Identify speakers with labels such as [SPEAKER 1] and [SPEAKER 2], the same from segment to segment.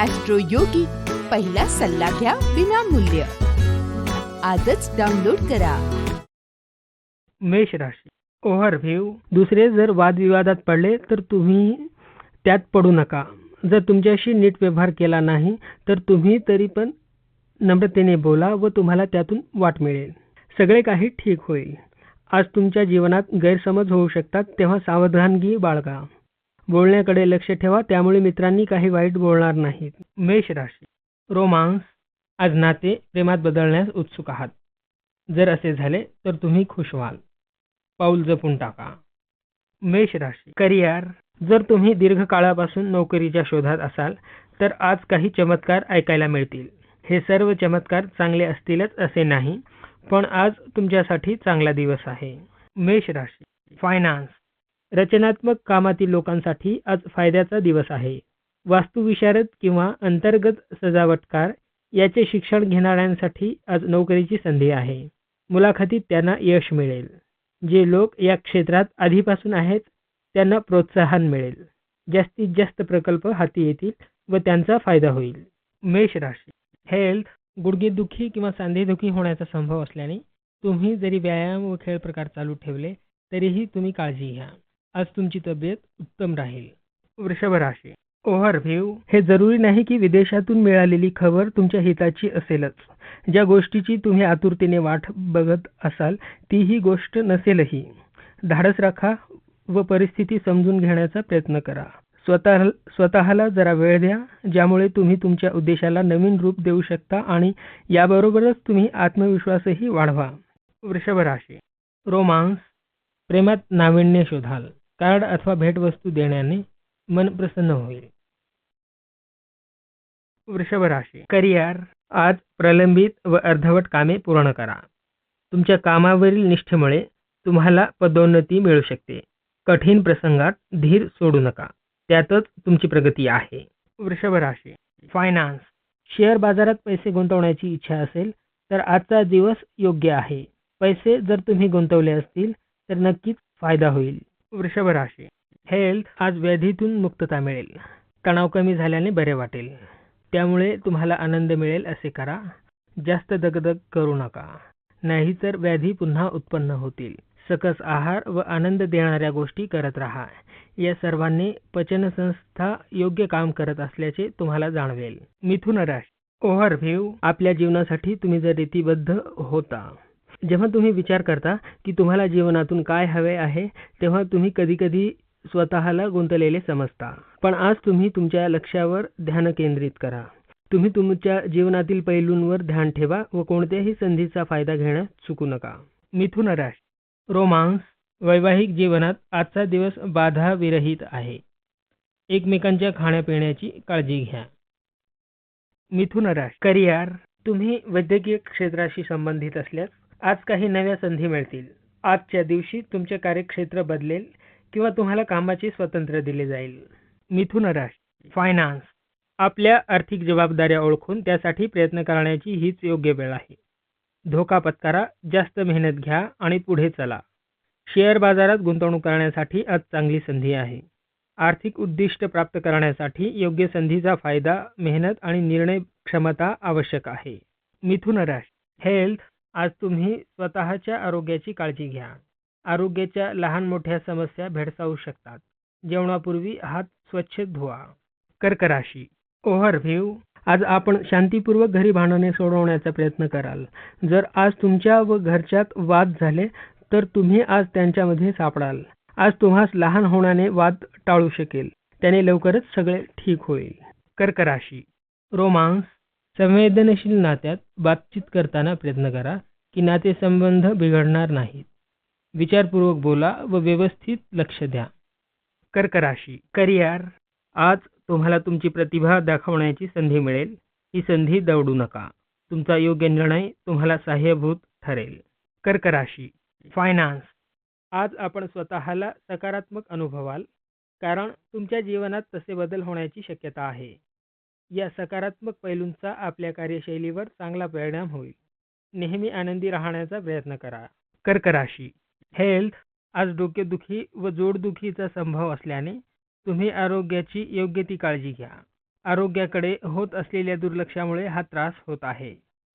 [SPEAKER 1] Austro योगी पहिला सल्ला घ्या विनामूल्य. आजच डाउनलोड करा.
[SPEAKER 2] मेष राशी. ओव्हरव्ह्यू दुसरे जर वादविवादात पडले तर तुम्ही त्यात पडू नका. जर तुमच्याशी नीट व्यवहार केला नाही तर तुम्ही तरी पण नम्रतेने बोला व तुम्हाला त्यातून वाट मिळेल. सगळे काही ठीक होईल. आज तुमच्या जीवनात गैरसमज होऊ शकतात तेव्हा सावधानगी बाळगा. बोलण्याकडे लक्ष ठेवा त्यामुळे मित्रांनी काही वाईट बोलणार नाहीत मेष राशी. रोमांस आज नाते प्रेमात बदलण्यास उत्सुक आहात. जर असे झाले तर तुम्ही खुश व्हाल. पाऊल जपून टाका. मेष राशी. करिअर. जर तुम्ही दीर्घकाळापासून नोकरीच्या शोधात असाल तर आज काही चमत्कार ऐकायला मिळतील. हे सर्व चमत्कार चांगले असतीलच असे नाही पण आज तुमच्यासाठी चांगला दिवस आहे. मेष राशी. फायनान्स. रचनात्मक कामातील लोकांसाठी आज फायद्याचा दिवस आहे. वास्तुविशारद किंवा अंतर्गत सजावटकार याचे शिक्षण घेणाऱ्यांसाठी आज नोकरीची संधी आहे. मुलाखतीत त्यांना यश मिळेल. जे लोक या क्षेत्रात आधीपासून आहेत त्यांना प्रोत्साहन मिळेल. जास्तीत जास्त प्रकल्प हाती येतील व त्यांचा फायदा होईल. मेष राशी. हेल्थ गुडघेदुखी किंवा सांधेदुखी होण्याचा संभव असल्याने तुम्ही जरी व्यायाम व खेळ प्रकार चालू ठेवले तरीही तुम्ही काळजी घ्या. आज तुमची तब्येत उत्तम राहील. वृषभ राशी ओव्हरव्ह्यू हे जरुरी नाही की विदेशातून मिळालेली खबर तुमच्या हिताची असेलच. ज्या गोष्टीची तुम्ही आतुरतेने वाट बघत असाल ती ही गोष्ट नसेलही. धाडस राखा व परिस्थिती समजून घेण्याचा प्रयत्न करा. स्वतः स्वतःला जरा वेळ द्या ज्यामुळे तुम्ही तुमच्या उद्देशाला नवीन रूप देऊ शकता आणि याबरोबरच तुम्ही आत्मविश्वासही वाढवा. वृषभ राशी रोमांस प्रेमात नाविन्य शोधाल. कार्ड अथवा भेटवस्तू देण्याने मन प्रसन्न होईल. वृषभ राशी. करिअर आज प्रलंबित व अर्धवट कामे पूर्ण करा. तुमच्या कामावरील निष्ठेमुळे तुम्हाला पदोन्नती मिळू शकते. कठीण प्रसंगात धीर सोडू नका. त्यातच तुमची प्रगती आहे. वृषभ राशी. फायनान्स. शेअर बाजारात पैसे गुंतवण्याची इच्छा असेल तर आजचा दिवस योग्य आहे. पैसे जर तुम्ही गुंतवले असतील तर नक्कीच फायदा होईल. वृषभ राशी हेल्थ आज व्याधीतून मुक्तता मिळेल. तणाव कमी झाल्याने बरे वाटेल. त्यामुळे तुम्हाला आनंद मिळेल असे करा. जास्त दगदग करू नका. नाहीतर व्याधी पुन्हा उत्पन्न होतील. सकस आहार व आनंद देणाऱ्या गोष्टी करत राहा. या सर्वांनी पचनसंस्था योग्य काम करत असल्याचे तुम्हाला जाणवेल. मिथुन राशी. ओव्हरव्ह्यू. आपल्या जीवनासाठी तुम्ही जर रीतीबद्ध होता जेव्हा तुम्ही विचार करता की तुम्हाला जीवनातून काय हवे आहे तेव्हा तुम्ही कधीकधी स्वतःला गुंतलेले समजता. पण आज तुम्ही तुमच्या लक्षावर ध्यान केंद्रित करा. तुम्ही तुमच्या जीवनातील पैलूंवर ध्यान ठेवा व कोणत्याही संधीचा फायदा घेण्यास चुकू नका. मिथुन राश. रोमांस वैवाहिक जीवनात आजचा दिवस बाधाविरहित आहे. एकमेकांच्या खाण्यापिण्याची काळजी घ्या. मिथुन राश. करिअर. तुम्ही वैद्यकीय क्षेत्राशी संबंधित असल्यास आज काही नव्या संधी मिळतील. आजच्या दिवशी तुमचे कार्यक्षेत्र बदलेल किंवा तुम्हाला कामाचे स्वातंत्र्य दिले जाईल. मिथुन राशी फायनान्स आपल्या आर्थिक जबाबदाऱ्या ओळखून त्यासाठी प्रयत्न करण्याची हीच योग्य वेळ आहे. धोका पत्करा जास्त मेहनत घ्या आणि पुढे चला. शेअर बाजारात गुंतवणूक करण्यासाठी आज चांगली संधी आहे. आर्थिक उद्दिष्ट प्राप्त करण्यासाठी योग्य संधीचा फायदा मेहनत आणि निर्णय क्षमता आवश्यक आहे. मिथुन राशी हेल्थ आज तुम्ही स्वतःच्या आरोग्याची काळजी घ्या. आरोग्याच्या लहान मोठ्या समस्या भेडसावू शकतात. जेवणापूर्वी हात स्वच्छ धुवा. कर्क राशी ओव्हरव्ह्यू आज आपण शांतीपूर्वक घरी भांडणे सोडवण्याचा प्रयत्न कराल. जर आज तुमच्या व घरच्यात वाद झाले तर तुम्ही आज त्यांच्यामध्ये सापडाल. आज तुम्हास लहान होण्याने वाद टाळू शकेल. त्याने लवकरच सगळे ठीक होईल. कर्क राशी रोमांस. संवेदनशील नात्यात बातचीत करताना प्रयत्न करा की नातेसंबंध बिघडणार नाहीत. विचारपूर्वक बोला व व्यवस्थित लक्ष द्या. कर्क राशी करिअर. आज तुम्हाला तुमची प्रतिभा दाखवण्याची संधी मिळेल. ही संधी दवडू नका. तुमचा योग्य निर्णय तुम्हाला सहाय्यभूत ठरेल. कर्क राशी फायनान्स आज आपण स्वतःला सकारात्मक अनुभवाल कारण तुमच्या जीवनात तसे बदल होण्याची शक्यता आहे. या सकारात्मक पैलूंचा आपल्या कार्यशैलीवर चांगला परिणाम होईल. नेहमी आनंदी राहण्याचा प्रयत्न करा. कर्क राशी हेल्थ आज डोकेदुखी व जोडदुखीचा संभव असल्याने तुम्ही आरोग्याची योग्य ती काळजी घ्या. आरोग्याकडे होत असलेल्या दुर्लक्षामुळे हा त्रास होत आहे.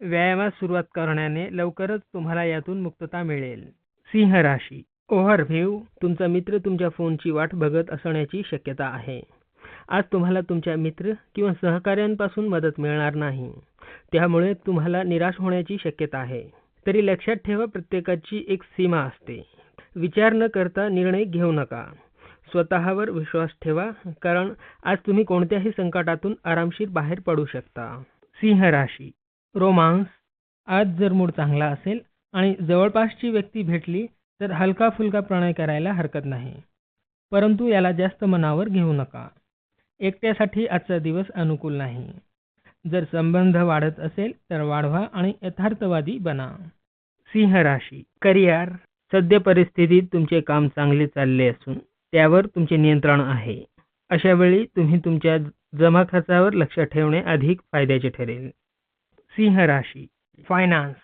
[SPEAKER 2] व्यायामास सुरुवात करण्याने लवकरच तुम्हाला यातून मुक्तता मिळेल. सिंह राशी. ओव्हरव्ह्यू. तुमचा मित्र तुमच्या फोनची वाट बघत असण्याची शक्यता आहे. आज तुम्हाला तुमच्या मित्र किंवा सहकाऱ्यांपासून मदत मिळणार नाही. त्यामुळे तुम्हाला निराश होण्याची शक्यता आहे. तरी लक्षात ठेवा प्रत्येकाची एक सीमा असते. विचार न करता निर्णय घेऊ नका. स्वतःवर विश्वास ठेवा कारण आज तुम्ही कोणत्याही संकटातून आरामशीर बाहेर पडू शकता. सिंह राशी. रोमांस. आज जर मूड चांगला असेल आणि जवळपासची व्यक्ती भेटली तर हलका फुलका प्रणय करायला हरकत नाही. परंतु याला जास्त मनावर घेऊ नका. एकट्यासाठी आजचा दिवस अनुकूल नाही. जर संबंध वाढत असेल तर वाढवा आणि यथार्थवादी बना. सिंह राशी करिअर. सद्य परिस्थितीत तुमचे काम चांगले चालले असून त्यावर तुमचे नियंत्रण आहे. अशा वेळी तुम्ही तुमच्या जमा खर्चावर लक्ष ठेवणे अधिक फायद्याचे ठरेल. सिंह राशी फायनान्स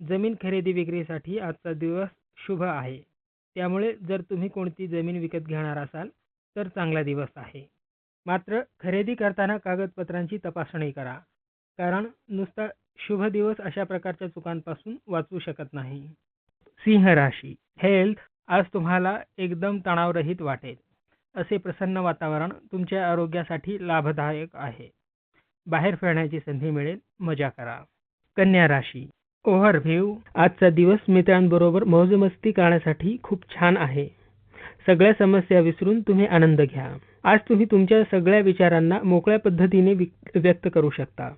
[SPEAKER 2] जमीन खरेदी विक्रीसाठी आजचा दिवस शुभ आहे. त्यामुळे जर तुम्ही कोणती जमीन विकत घेणार असाल तर चांगला दिवस आहे. मात्र खरेदी करताना कागदपत्रांची तपासणी करा. कारण नुसता शुभ दिवस अशा प्रकारच्या चुकांपासून वाचू शकत नाही. सिंह राशी. हेल्थ आज तुम्हाला एकदम तणावरहित वाटेल. असे प्रसन्न वातावरण तुमच्या आरोग्यासाठी लाभदायक आहे. बाहेर फिरण्याची संधी मिळेल. मजा करा. कन्या राशी. ओव्हरव्ह्यू आजचा दिवस मित्रांबरोबर मौजमस्ती करण्यासाठी खूप छान आहे. सगळ्या समस्या विसरून तुम्ही आनंद घ्या. आज तुम्ही तुमच्या सगळ्या विचारांना मोकळ्या पद्धतीने व्यक्त करू शकता.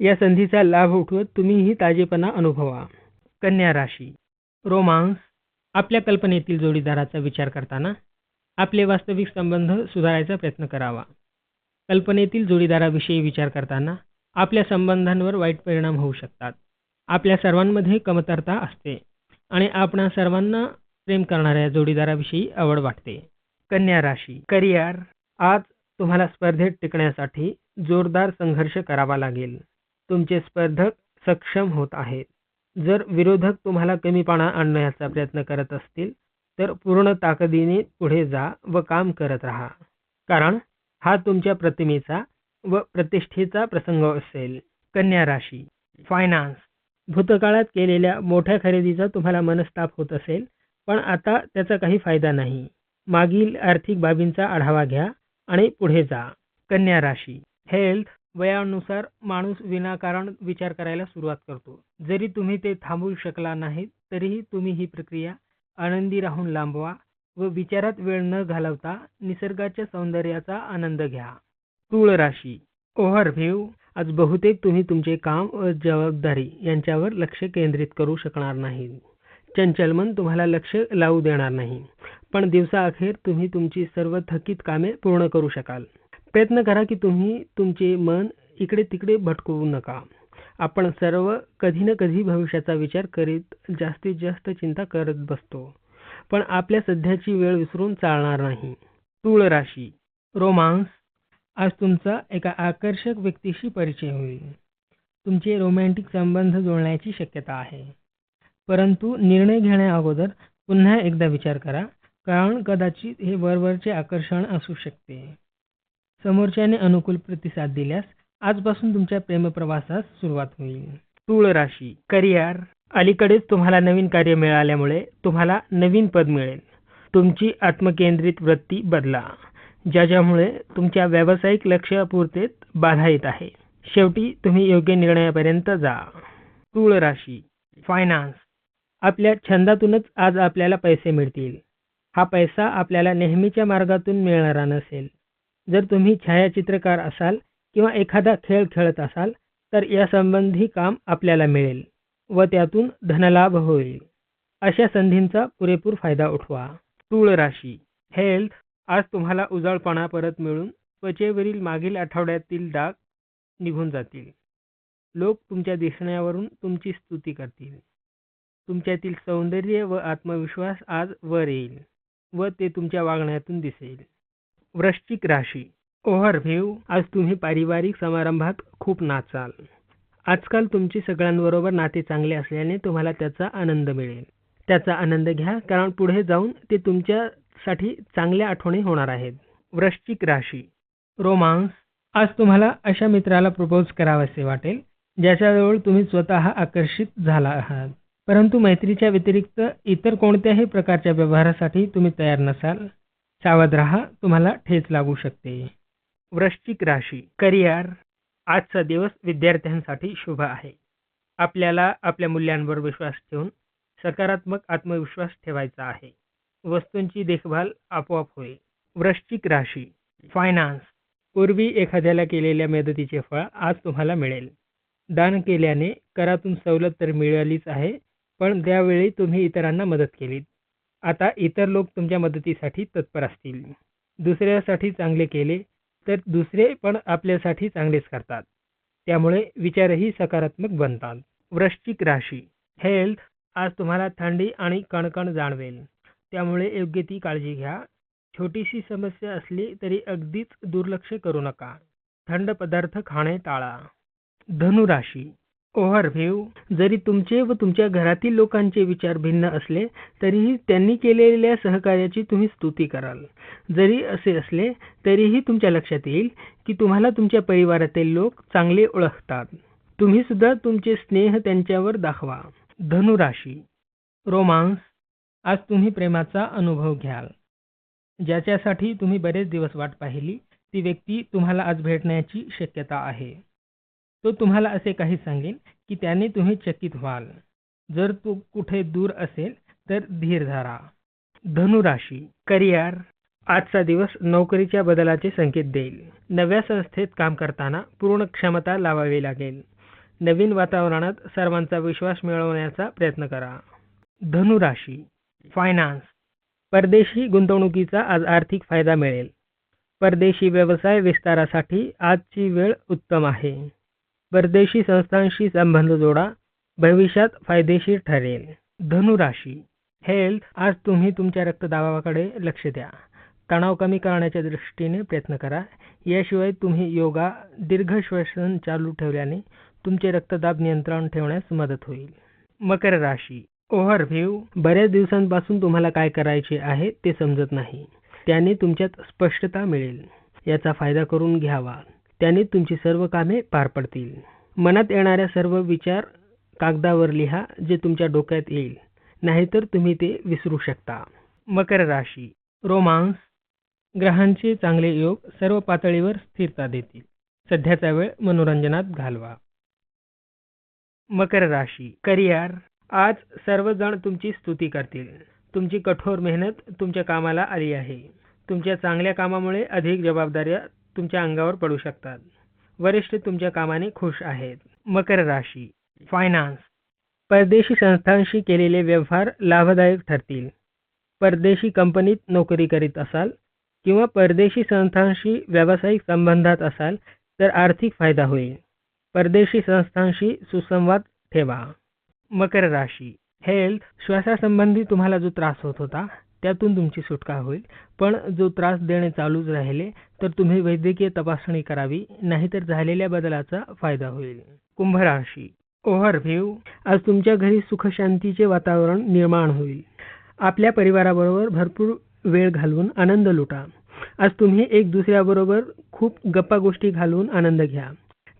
[SPEAKER 2] या संधीचा लाभ उठवत तुम्हीही ताजेपणा अनुभवा. कन्या राशी. रोमांस. आपल्या कल्पनेतील जोडीदाराचा विचार करताना आपले वास्तविक संबंध सुधारायचा प्रयत्न करावा. कल्पनेतील जोडीदाराविषयी विचार करताना आपल्या संबंधांवर वाईट परिणाम होऊ शकतात. आपल्या सर्वांमध्ये कमतरता असते आणि आपणा सर्वांना प्रेम करणाऱ्या जोडीदाराविषयी आवड वाटते. कन्या राशी करिअर. आज तुम्हाला स्पर्धेत टिकण्यासाठी जोरदार संघर्ष करावा लागेल. तुमचे स्पर्धक सक्षम होत आहेत. जर विरोधक तुम्हाला कमीपणा आणण्याचा प्रयत्न करत असतील तर पूर्ण ताकदीने पुढे जा व काम करत राहा. कारण हा तुमच्या प्रतिमेचा व प्रतिष्ठेचा प्रसंग असेल. कन्या राशी फायनान्स भूतकाळात केलेल्या मोठ्या खरेदीचा तुम्हाला मनस्ताप होत असेल पण आता त्याचा काही फायदा नाही. मागील आर्थिक बाबींचा आढावा घ्या आणि पुढे जा. कन्या राशी. हेल्थ वयानुसार माणूस विनाकारण विचार करायला सुरुवात करतो. जरी तुम्ही ते थांबवू शकला नाहीत तरीही तुम्ही ही प्रक्रिया आनंदी राहून लांबवा व विचारात वेळ न घालवता निसर्गाच्या सौंदर्याचा आनंद घ्या. तूळ राशी. ओव्हरव्ह्यू. आज बहुतेक तुम्ही तुमचे काम व जबाबदारी यांच्यावर लक्ष केंद्रित करू शकणार नाही. चंचल मन तुम्हाला लक्ष लावू देणार नाही. पण दिवसाअखेर तुम्ही तुमची सर्व थकीत कामे पूर्ण करू शकाल. प्रयत्न करा की तुम्ही तुमचे मन इकडे तिकडे भटकवू नका. आपण सर्व कधी ना कधी भविष्याचा विचार करीत जास्तीत जास्त चिंता करत बसतो. पण आपल्या सध्याची वेळ विसरून चालणार नाही. तूळ राशी. रोमांस. आज तुमचा एका आकर्षक व्यक्तीशी परिचय होईल. तुमचे रोमॅन्टिक संबंध जुळण्याची शक्यता आहे. परंतु निर्णय घेण्याअगोदर पुन्हा एकदा विचार करा. कारण कदाचित हे वरवरचे आकर्षण असू शकते. समोरच्याने अनुकूल प्रतिसाद दिल्यास आजपासून तुमच्या प्रेमप्रवासास सुरुवात होईल. तुळ राशी करिअर. अलीकडेच तुम्हाला नवीन कार्य मिळाल्यामुळे तुम्हाला नवीन पद मिळेल. तुमची आत्मकेंद्रित वृत्ती बदला ज्याच्यामुळे तुमच्या व्यावसायिक लक्ष्यपूर्तेत बाधा येत आहे. शेवटी तुम्ही योग्य निर्णयापर्यंत जा. तुळ राशी फायनान्स आपल्या छंदातूनच आज आपल्याला पैसे मिळतील. हा पैसा आपल्याला नेहमीच्या मार्गातून मिळणारा नसेल. जर तुम्ही छायाचित्रकार असाल किंवा एखादा खेळ खेळत असाल तर यासंबंधी काम आपल्याला मिळेल व त्यातून धनलाभ होईल. अशा संधींचा पुरेपूर फायदा उठवा. तूळ राशी. हेल्थ आज तुम्हाला उजाळपणा परत मिळून त्वचेवरील मागील आठवड्यातील डाग निघून जातील. लोक तुमच्या दिसण्यावरून तुमची स्तुती करतील. तुमच्यातील सौंदर्य व आत्मविश्वास आज वर येईल. व ते तुमच्या वागण्यातून दिसेल. वृश्चिक राशी. ओव्हरव्ह्यू आज तुम्ही पारिवारिक समारंभात खूप नाचाल. आजकाल तुमची सगळ्यांबरोबर नाते चांगले असल्याने तुम्हाला त्याचा आनंद मिळेल. त्याचा आनंद घ्या कारण पुढे जाऊन ते तुमच्यासाठी चांगल्या आठवणी होणार आहेत. वृश्चिक राशी. रोमांस. आज तुम्हाला अशा मित्राला प्रपोज करावेसे वाटेल ज्याच्याजवळ तुम्ही स्वतः आकर्षित झाला आहात. परंतु मैत्रीच्या व्यतिरिक्त इतर कोणत्याही प्रकारच्या व्यवहारासाठी तुम्ही तयार नसाल. सावध राहा तुम्हाला ठेच लागू शकते. वृश्चिक राशी करिअर. आजचा दिवस विद्यार्थ्यांसाठी शुभ आहे. आपल्याला आपल्या मूल्यांवर विश्वास ठेवून सकारात्मक आत्मविश्वास ठेवायचा आहे. वस्तूंची देखभाल आपोआप होईल. वृश्चिक राशी फायनान्स पूर्वी एखाद्याला केलेल्या मदतीचे फळ आज तुम्हाला मिळेल. दान केल्याने करातून सवलत तर मिळालीच आहे. पण त्यावेळी तुम्ही इतरांना मदत केलीत आता इतर लोक तुमच्या मदतीसाठी तत्पर असतील. दुसऱ्यासाठी चांगले केले तर दुसरे पण आपल्यासाठी चांगलेच करतात. त्यामुळे विचारही सकारात्मक बनतात. वृश्चिक राशी. हेल्थ आज तुम्हाला थंडी आणि कणकण जाणवेल. त्यामुळे योग्य ती काळजी घ्या. छोटीशी समस्या असली तरी अगदीच दुर्लक्ष करू नका. थंड पदार्थ खाणे टाळा. धनुराशी ओव्हरव्ह्यू. जरी तुमचे व तुमच्या घरातील लोकांचे विचार भिन्न असले तरीही त्यांनी केलेल्या सहकार्याची तुम्ही स्तुती कराल. जरी असे असले तरीही तुमच्या लक्षात येईल की तुम्हाला तुमच्या परिवारातील लोक चांगले ओळखतात. तुम्ही सुद्धा तुमचे स्नेह त्यांच्यावर दाखवा. धनुराशी. रोमांस. आज तुम्ही प्रेमाचा अनुभव घ्याल. ज्याच्यासाठी तुम्ही बरेच दिवस वाट पाहिली ती व्यक्ती तुम्हाला आज भेटण्याची शक्यता आहे. तो तुम्हाला असे काही सांगेल की त्याने तुम्ही चकित व्हाल. जर तो कुठे दूर असेल तर धीर धरा. धनुराशी करिअर. आजचा दिवस नोकरीच्या बदलाचे संकेत देईल. नव्या संस्थेत काम करताना पूर्ण क्षमता लावावी लागेल. नवीन वातावरणात सर्वांचा विश्वास मिळवण्याचा प्रयत्न करा. धनुराशी फायनान्स परदेशी गुंतवणुकीचा आज आर्थिक फायदा मिळेल. परदेशी व्यवसाय विस्तारासाठी आजची वेळ उत्तम आहे. परदेशी संस्थांशी संबंध जोडा भविष्यात फायदेशीर ठरेल. धनुराशी हेल्थ आज तुम्ही तुमच्या रक्तदाबाकडे लक्ष द्या. तणाव कमी करण्याच्या दृष्टीने प्रयत्न करा. याशिवाय तुम्ही योगा दीर्घ श्वसन चालू ठेवल्याने तुमचे रक्तदाब नियंत्रण ठेवण्यास मदत होईल. मकर राशी ओव्हरव्ह्यू बऱ्याच दिवसांपासून तुम्हाला काय करायचे आहे ते समजत नाही. त्याने तुमच्यात स्पष्टता मिळेल. याचा फायदा करून घ्यावा. त्याने तुमची सर्व कामे पार पडतील. मनात येणाऱ्या सर्व विचार कागदावर लिहा जे तुमच्या डोक्यात येईल. नाहीतर तुम्ही ते विसरू शकता. मकर राशी. रोमांस. ग्रहांचे चांगले योग सर्व पातळीवर स्थिरता देतील. सध्याचा वेळ मनोरंजनात घालवा. मकर राशी. करिअर. आज सर्वजण तुमची स्तुती करतील. तुमची कठोर मेहनत तुमच्या कामाला आली आहे. तुमच्या चांगल्या कामामुळे अधिक जबाबदाऱ्या तुमच्या अंगावर पडू शकतात. वरिष्ठ तुमच्या कामाने खुश आहेत. मकर राशी फायनान्स परदेशी संस्थांशी केलेले व्यवहार लाभदायक ठरतील. परदेशी कंपनीत नोकरी करीत असाल किंवा परदेशी संस्थांशी व्यावसायिक संबंधात असाल तर आर्थिक फायदा होईल. परदेशी संस्थांशी सुसंवाद ठेवा. मकर राशी हेल्थ श्वासासंबंधी तुम्हाला जो त्रास होत होता त्यातून तुमची सुटका होईल. पण जो त्रास देणे चालूच राहिले तर तुम्ही वैद्यकीय तपासणी करावी नाहीतर झालेल्या बदलाचा फायदा होईल. कुंभ राशी. ओव्हरव्ह्यू आज तुमच्या घरी सुखशांतीचे वातावरण निर्माण होईल. आपल्या परिवाराबरोबर भरपूर वेळ घालवून आनंद लुटा. आज तुम्ही एक दुसऱ्याबरोबर खूप गप्पा गोष्टी घालवून आनंद घ्या.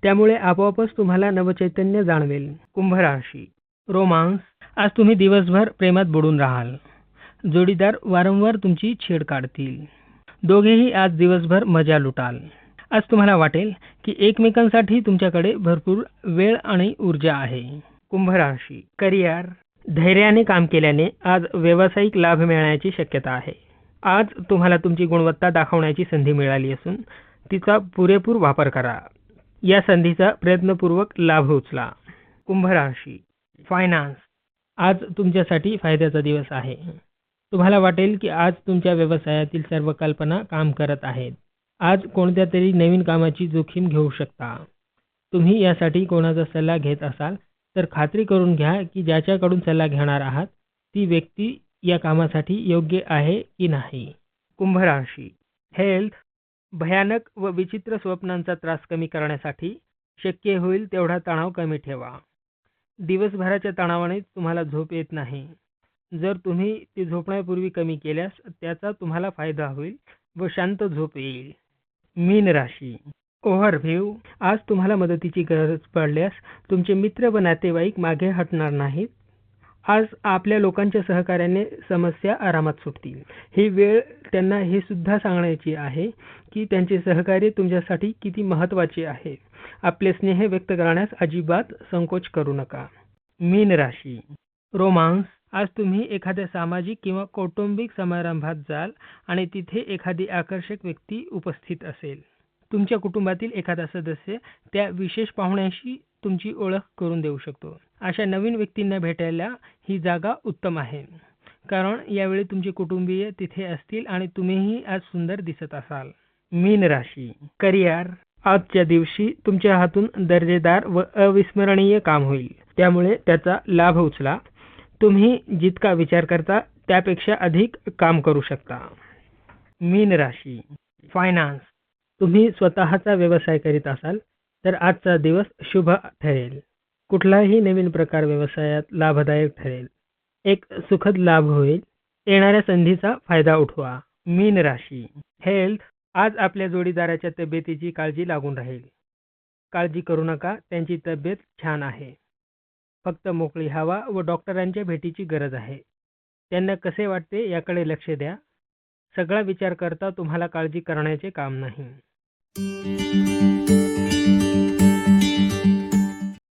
[SPEAKER 2] त्यामुळे आपोआपच तुम्हाला नवचैतन्य जाणवेल. कुंभ राशी. रोमांस. आज तुम्ही दिवसभर प्रेमात बुडून राहाल. जोडीदार वारंवार तुमची छेड काढतील. दोघेही आज दिवसभर मजा लुटाल. आज तुम्हाला वाटेल की एकमेकांसाठी तुमच्याकडे भरपूर वेळ आणि ऊर्जा आहे. कुंभ राशी करिअर. धैर्याने काम केल्याने आज व्यावसायिक लाभ मिळण्याची शक्यता आहे. आज तुम्हाला तुमची गुणवत्ता दाखवण्याची संधी मिळाली असून तिचा पुरेपूर वापर करा. या संधीचा प्रयत्नपूर्वक लाभ उचला. कुंभ राशी फायनान्स आज तुमच्यासाठी फायद्याचा दिवस आहे. तुम्हाला वाटेल की आज तुमच्या व्यवसायातील सर्व कल्पना काम करत आहेत. आज कोणत्या तरी नवीन कामाची जोखीम घेऊ शकता. तुम्ही यासाठी कोणाचा सल्ला घेत असाल तर खात्री करून घ्या की ज्याच्याकडून सल्ला घेणार आहात ती व्यक्ती या कामासाठी योग्य आहे की नाही. कुंभराशी हेल्थ भयानक व विचित्र स्वप्नांचा त्रास कमी करण्यासाठी शक्य होईल तेवढा तणाव कमी ठेवा. दिवसभराच्या तणावाने तुम्हाला झोप येत नाही. जर तुम्ही ती झोपण्यापूर्वी कमी केल्यास त्याचा तुम्हाला फायदा होईल व शांत झोप येईल. मीन राशी. ओव्हरव्ह्यू. आज तुम्हाला मदतीची गरज पडल्यास तुमचे मित्र व नातेवाईक मागे हटणार नाहीत. आज आपल्या लोकांच्या सहकार्याने समस्या आरामात सुटतील. ही वेळ त्यांना हे सुद्धा सांगण्याची आहे की त्यांचे सहकार्य तुमच्यासाठी किती महत्त्वाचे आहे. आपले स्नेह व्यक्त करण्यास अजिबात संकोच करू नका. मीन राशी. रोमांस. आज तुम्ही एखाद्या सामाजिक किंवा कौटुंबिक समारंभात जाल आणि तिथे एखादी आकर्षक व्यक्ती उपस्थित असेल. तुमच्या कुटुंबातील एखादा सदस्य त्या विशेष पाहुण्याशी तुमची ओळख करून देऊ शकतो. अशा नवीन व्यक्तींना भेटायला ही जागा उत्तम आहे. कारण यावेळी तुमचे कुटुंबीय तिथे असतील आणि तुम्हीही आज सुंदर दिसत असाल. मीन राशी. करिअर. आजच्या दिवशी तुमच्या हातून दर्जेदार व अविस्मरणीय काम होईल. त्यामुळे त्याचा लाभ उचला. तुम्ही जितका विचार करता त्यापेक्षा अधिक काम करू शकता. मीन राशी. फायनान्स तुम्ही स्वतःचा व्यवसाय करीत असाल तर आजचा दिवस शुभ ठरेल. कुठलाही नवीन प्रकार व्यवसायात लाभदायक ठरेल. एक सुखद लाभ होईल. येणाऱ्या संधीचा फायदा उठवा. मीन राशी. हेल्थ आज आपल्या जोडीदाराच्या तब्येतीची काळजी लागून राहील. काळजी करू नका त्यांची तब्येत छान आहे. फक्त मोकळी हवा व डॉक्टरांच्या भेटीची गरज आहे. त्यांना कसे वाटते याकडे लक्ष द्या. सगळा विचार करता तुम्हाला काळजी करण्याचे काम नाही.